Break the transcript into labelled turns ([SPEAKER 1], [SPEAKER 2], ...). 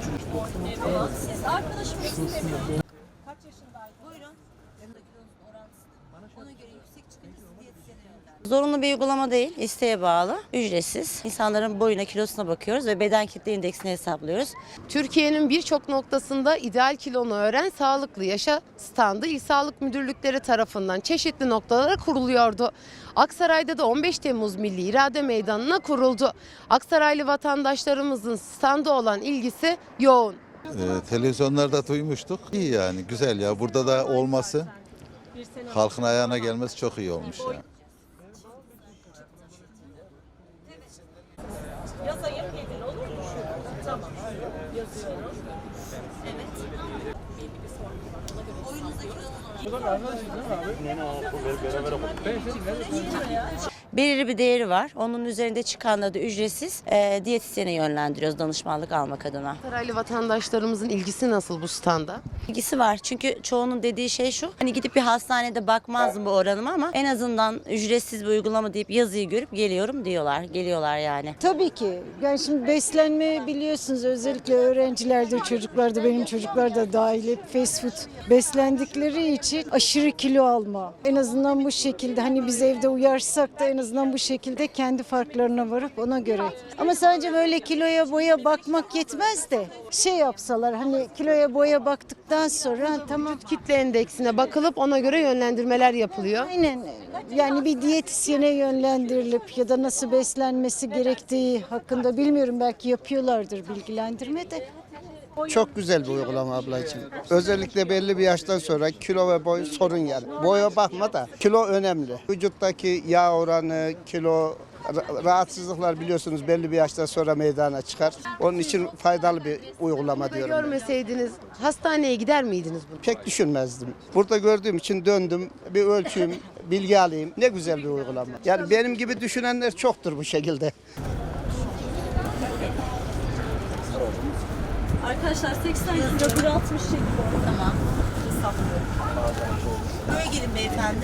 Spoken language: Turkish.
[SPEAKER 1] Siz arkadaşımın ismini veriyorum. Kaç yaşındaydı? Buyurun. Kilonuzun orantısını. Ona göre yüksek çıkınca siz diyetisyene yönlendirin.
[SPEAKER 2] Zorunlu bir uygulama değil, isteğe bağlı, ücretsiz. İnsanların boyuna, kilosuna bakıyoruz ve beden kitle indeksini hesaplıyoruz.
[SPEAKER 3] Türkiye'nin birçok noktasında ideal kilonu öğren, sağlıklı yaşa standı İl Sağlık Müdürlükleri tarafından çeşitli noktalara kuruluyordu. Aksaray'da da 15 Temmuz Milli İrade Meydanı'na kuruldu. Aksaraylı vatandaşlarımızın standı olan ilgisi yoğun.
[SPEAKER 4] Ee, televizyonlarda duymuştuk. İyi yani güzel ya. Burada da olması halkın ayağına gelmesi çok iyi olmuş ya.
[SPEAKER 1] Yazayım gelin olur mu? Tamam. Yazıyorum. Evet. Belli bir sorun var. Ona göre boyunuzda kilonuz
[SPEAKER 2] Belirli bir değeri var. Onun üzerinde çıkanları da ücretsiz e, diyetisyene yönlendiriyoruz danışmanlık almak adına.
[SPEAKER 3] Aksaraylı vatandaşlarımızın ilgisi nasıl bu standa?
[SPEAKER 2] İlgisi var çünkü çoğunun dediği şey şu. Hani gidip bir hastanede bakmazdım bu oranıma ama en azından ücretsiz bir uygulama deyip yazıyı görüp geliyorum diyorlar. Geliyorlar yani.
[SPEAKER 5] Tabii ki. Yani şimdi beslenme biliyorsunuz özellikle öğrencilerde, çocuklarda, benim çocuklar da dahil hep fast food beslendikleri için aşırı kilo alma. En azından bu şekilde hani biz evde uyarsak da en azından bu şekilde kendi farklarına varıp ona göre. Ama sadece böyle kiloya boya bakmak yetmez de şey yapsalar hani kiloya boya baktıktan sonra tamam
[SPEAKER 3] Kitle endeksine bakılıp ona göre yönlendirmeler yapılıyor.
[SPEAKER 5] Aynen. Yani bir diyetisyene yönlendirilip ya da nasıl beslenmesi gerektiği hakkında bilmiyorum belki yapıyorlardır bilgilendirme de.
[SPEAKER 6] Çok güzel bir uygulama ablacığım. Özellikle belli bir yaştan sonra kilo ve boy sorun yani. Boya bakma da kilo önemli. Vücuttaki yağ oranı, kilo ra- rahatsızlıklar biliyorsunuz belli bir yaştan sonra meydana çıkar. Onun için faydalı bir uygulama diyorum. ben.
[SPEAKER 3] Görmeseydiniz hastaneye gider miydiniz bunu?
[SPEAKER 6] Pek düşünmezdim. Burada gördüğüm için döndüm. Bir ölçeyim, bilgi alayım. Ne güzel bir uygulama. Yani benim gibi düşünenler çoktur bu şekilde.
[SPEAKER 1] Arkadaşlar 80 kilo 1.60 çekiyor. Tamam.
[SPEAKER 2] Buraya gelin beyefendi.